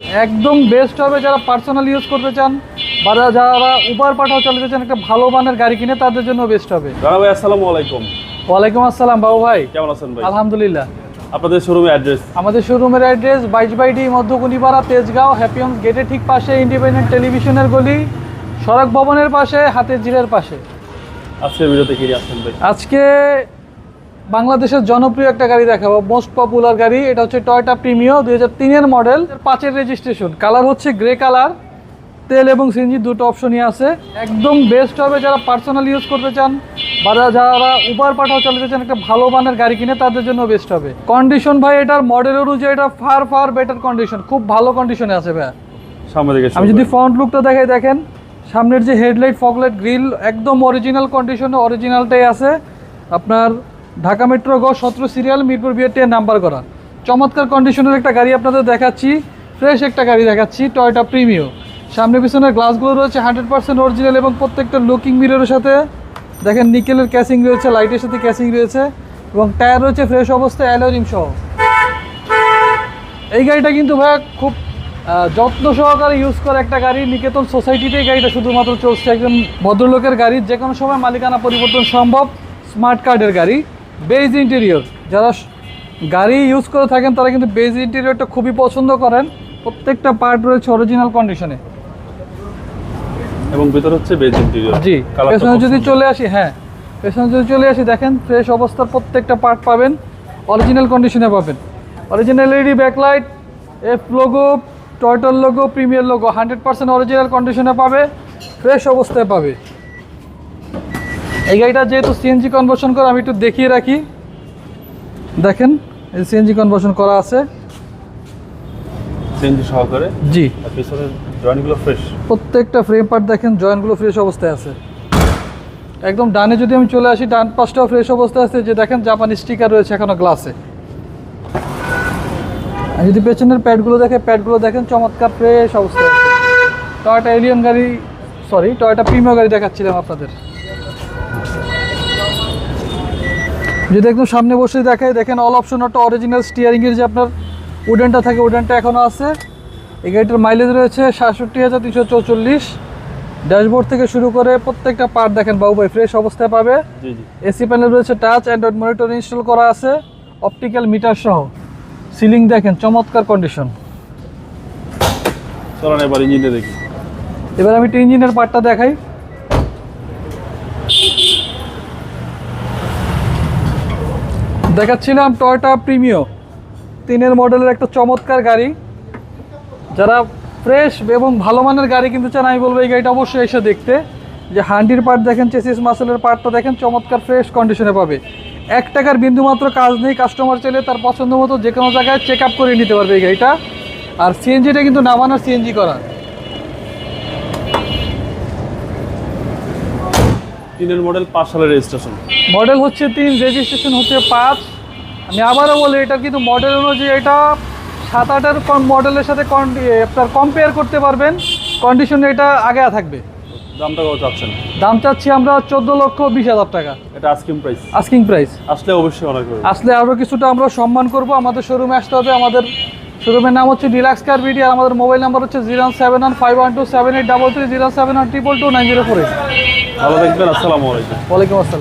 একদম বেস্ট হবে যারা পার্সোনাল ইউজ করতে চান বা যারা উবার পাঠাও চালাতে চান একটা ভালো মানের গাড়ি কিনে তাদের জন্য বেস্ট হবে। রানা ভাই আসসালামু আলাইকুম। ওয়ালাইকুম আসসালাম বাবু ভাই। কেমন আছেন ভাই? আলহামদুলিল্লাহ। আপনাদের শোরুমে অ্যাড্রেস আমাদের শোরুমের অ্যাড্রেস বাইশ বাইডি মধ্যকুনিপাড়া তেজগাঁও হ্যাপিয়ন্স গেটের ঠিক পাশে ইন্ডিপেন্ডেন্ট টেলিভিশনের গলি সড়ক ভবনের পাশে হাতের জিরের পাশে। আজকের ভিডিওতে কি আসছেন ভাই? আজকে বাংলাদেশের জনপ্রিয় একটা গাড়ি দেখাবো মোস্ট পপুলার গাড়ি এটা হচ্ছে টয়টা প্রিমিও দুই হাজার তিনের মডেল পাঁচের রেজিস্ট্রেশন কালার হচ্ছে গ্রে কালার তেল এবং সিএনজি দুটো অপশনই আছে। একদম বেস্ট হবে যারা পার্সোনাল ইউজ করতে চান বা যারা উবার পাঠাও চালাতে চান একটা ভালো মানের গাড়ি কিনে তাদের জন্য বেস্ট হবে। কন্ডিশন ভাই এটার মডেল অনুযায়ী এটা ফার ফার বেটার কন্ডিশন খুব ভালো কন্ডিশনে আছে ভাই আমি যদি ফ্রন্ট লুকটা দেখাই দেখেন সামনের যে হেডলাইট ফগলাইট গ্রিল একদম অরিজিনাল কন্ডিশনে অরিজিনালটাই আছে। আপনার ঢাকা মেট্রো গ সতেরো সিরিয়াল, মিরপুর বিয়ের নাম্বার করা। চমৎকার কন্ডিশনের একটা গাড়ি আপনাদের দেখাচ্ছি। ফ্রেশ একটা গাড়ি দেখাচ্ছি টয়টা প্রিমিও সামনে পিছনের গ্লাসগুলো রয়েছে হান্ড্রেড পার্সেন্ট অরিজিনাল এবং প্রত্যেকটা লুকিং মিররের সাথে। দেখেন নিকেলের ক্যাসিং রয়েছে লাইটের সাথে ক্যাসিং রয়েছে এবং টায়ার রয়েছে ফ্রেশ অবস্থায় অ্যালোরিং সহ। এই গাড়িটা কিন্তু ভাইয়া খুব যত্ন সহকারে ইউজ করে একটা গাড়ি। নিকেতন সোসাইটিতে এই গাড়িটা শুধুমাত্র চলছে একজন ভদ্রলোকের গাড়ি। যে কোনো সময় মালিকানা পরিবর্তন সম্ভব। স্মার্ট কার্ডের গাড়ি। Beige interior. যারা গাড়ি ইউজ করে থাকেন তারা কিন্তু বেজ ইন্টেরিয়রটা খুবই পছন্দ করেন। প্রত্যেকটা পার্ট রয়েছে অরিজিনাল কন্ডিশনে এবং ভিতর হচ্ছে বেজ ইন্টেরিয়র। জি পেছনে যদি চলে আসি হ্যাঁ পেছনে যদি চলে আসি দেখেন ফ্রেশ অবস্থার প্রত্যেকটা পার্ট পাবেন অরিজিনাল কন্ডিশনে পাবেন। Original LED backlight F logo টয়টার logo Premio logo hundred percent original কন্ডিশনে পাবে ফ্রেশ অবস্থায় পাবে। এই গাড়িটা যেহেতু সিএনজি কনভার্সন করা আমি একটু দেখিয়ে রাখি। দেখেন এই সিএনজি কনভার্সন করা আছে। সিএনজি সহকারে? জি। জয়েন্টগুলো ফ্রেশ প্রত্যেকটা ফ্রেম পার্ট দেখেন জয়েন্টগুলো ফ্রেশ অবস্থায় আছে। একদম ডানে যদি আমি চলে আসি ডান পাশটাও ফ্রেশ অবস্থায় আছে। যে দেখেন জাপানি স্টিকার রয়েছে এখনও গ্লাসে আর যদি পেছনের প্যাডগুলো দেখে প্যাডগুলো দেখেন চমৎকার ফ্রেশ অবস্থায় আছে। টয়টা এলিয়ন গাড়ি সরি টয়টা প্রিমিয়ার গাড়ি দেখাচ্ছিলাম আপনাদের। যদি একদম সামনে বসে দেখায় দেখেন অল অপশন একটা অরিজিনাল স্টিয়ারিংয়ের যে আপনার উডেনটা থাকে উডেনটা এখনও আছে। এই গাড়িটার মাইলেজ রয়েছে সাতষট্টি হাজার তিনশো চৌচল্লিশ। ড্যাশবোর্ড থেকে শুরু করে প্রত্যেকটা পার্ট দেখেন বাবু ভাই ফ্রেশ অবস্থায় পাবে। জি জি। এসি প্যানেল রয়েছে টাচ অ্যান্ড্রয়েড মনিটর ইনস্টল করা আছে অপটিক্যাল মিটার সহ। সিলিং দেখেন চমৎকার কন্ডিশন চলেন এবার ইঞ্জিনে দেখি। এবার আমি একটু ইঞ্জিনের পার্টটা দেখাই। দেখাচ্ছিলাম টয়টা প্রিমিও তিনের মডেলের একটা চমৎকার গাড়ি। যারা ফ্রেশ এবং ভালো মানের গাড়ি কিনতে চান, আমি বলব এই গাড়িটা অবশ্যই এসে দেখতে। যে হান্ডির পার্ট দেখেন চেসিস মাসেলের পার্টটা দেখেন, চমৎকার ফ্রেশ কন্ডিশনে পাবে। এক টাকার বিন্দুমাত্র কাজ নেই কাস্টমার চাইলে তার পছন্দ মতো যে কোনো জায়গায় চেক আপ করে নিতে পারবে এই গাড়িটা। আর সিএনজিটা কিন্তু নামানোর সিএনজি করা। তিনের মডেল পাঁচ সালের রেজিস্ট্রেশন মডেল হচ্ছে তিন রেজিস্ট্রেশন হচ্ছে পাঁচ। আমি আবারও বলি এটা কিন্তু মডেল অনুযায়ী এটা সাত আটের মডেলের সাথে আপনার কম্পেয়ার করতে পারবেন। কন্ডিশনে এটা আগে থাকবে। দামটা কত চাচ্ছেন? দাম চাচ্ছি আমরা চোদ্দ লক্ষ বিশ হাজার টাকা। এটা আস্কিং প্রাইস আস্কিং প্রাইস আসলে অবশ্যই অনেক আসলে আরও কিছুটা আমরা সম্মান করব। আমাদের শোরুমে আসতে হবে আমাদের শোরুমের নাম হচ্ছে ডিলাক্স কার বিডি আর আমাদের মোবাইল নাম্বার হচ্ছে zero seven one five one two seven eight double three zero seven one triple two nine zero four eight ভালো থাকবেন আসসালামু আলাইকুম। ওয়ালাইকুম আসসালাম।